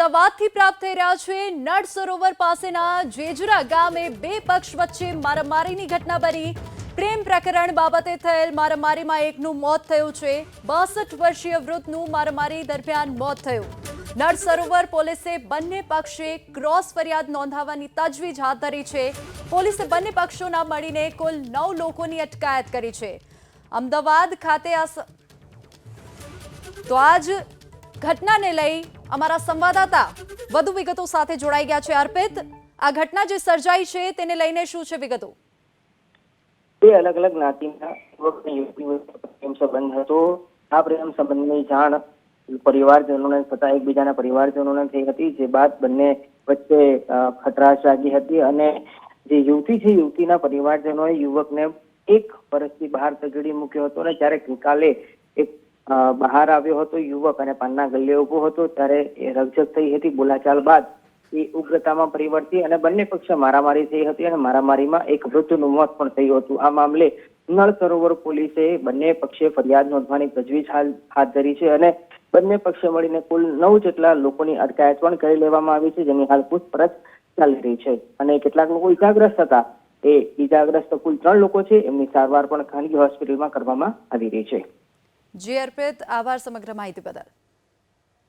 અમદાવાદથી પ્રાપ્ત થઈ રહ્યા છે નળ સરોવર પાસેના જેજુરા ગામે બે પક્ષ વચ્ચે મારામારીની ઘટના બની. પ્રેમ પ્રકરણ બાબતે થયેલ મારામારીમાં એકનું મોત થયું છે. બાસઠ વર્ષીય વૃદ્ધનું મારામારી દરમિયાન મોત થયું. નળ સરોવર પોલીસે બંને પક્ષે ક્રોસ ફરિયાદ નોંધાવવાની તજવીજ હાથ ધરી છે. પોલીસે બંને પક્ષોના મળીને કુલ નવ લોકોની અટકાયત કરી છે. અમદાવાદ ખાતે આ તો આજ ઘટનાને લઈ અમારા સંવાદદાતા વધુ વિગતો સાથે જોડાઈ ગયા છે. અર્પિત, આ ઘટના જે સર્જાઈ છે તેને લઈને શું છે વિગતો? બે અલગ અલગ જ્ઞાતિના પ્રેમ સંબંધ હતો. આ પ્રેમ સંબંધની જાણ પરિવારજનોને થતા એકબીજાના પરિવારજનોને થઈ હતી. જે બાદ બંને વચ્ચે ખટરાશ જાગી હતી અને જે યુવતી છે, યુવતીના પરિવારજનોએ યુવકને એક વર્ષથી બહાર તગડી મૂક્યો હતો અને જ્યારે ગઈકાલે બહાર આવ્યો હતો યુવક અને પાનના ગલ્લે ઊભો હતો ત્યારે એ રકઝક થઈ હતી બોલાચાલ બાદ. એ ઉગ્રતામાં પરિવર્તી અને બંને પક્ષે મારામારી થઈ હતી અને મારામારીમાં એક વૃદ્ધનું મોત પણ થયું હતું. આ મામલે નળ સરોવર પોલીસે બંને પક્ષે ફરિયાદ નોંધવાની તજવીજ હાથ ધરી છે અને બંને પક્ષે મળીને કુલ નવ જેટલા લોકોની અટકાયત પણ કરી લેવામાં આવી છે, જેની હાલ પૂછપરછ ચાલી રહી છે. અને કેટલાક લોકો ઇજાગ્રસ્ત હતા. એ ઇજાગ્રસ્ત કુલ ત્રણ લોકો છે. એમની સારવાર પણ ખાનગી હોસ્પિટલમાં કરવામાં આવી રહી છે. જી અર્પિત આભાર સમગ્ર માહિતી બદલ.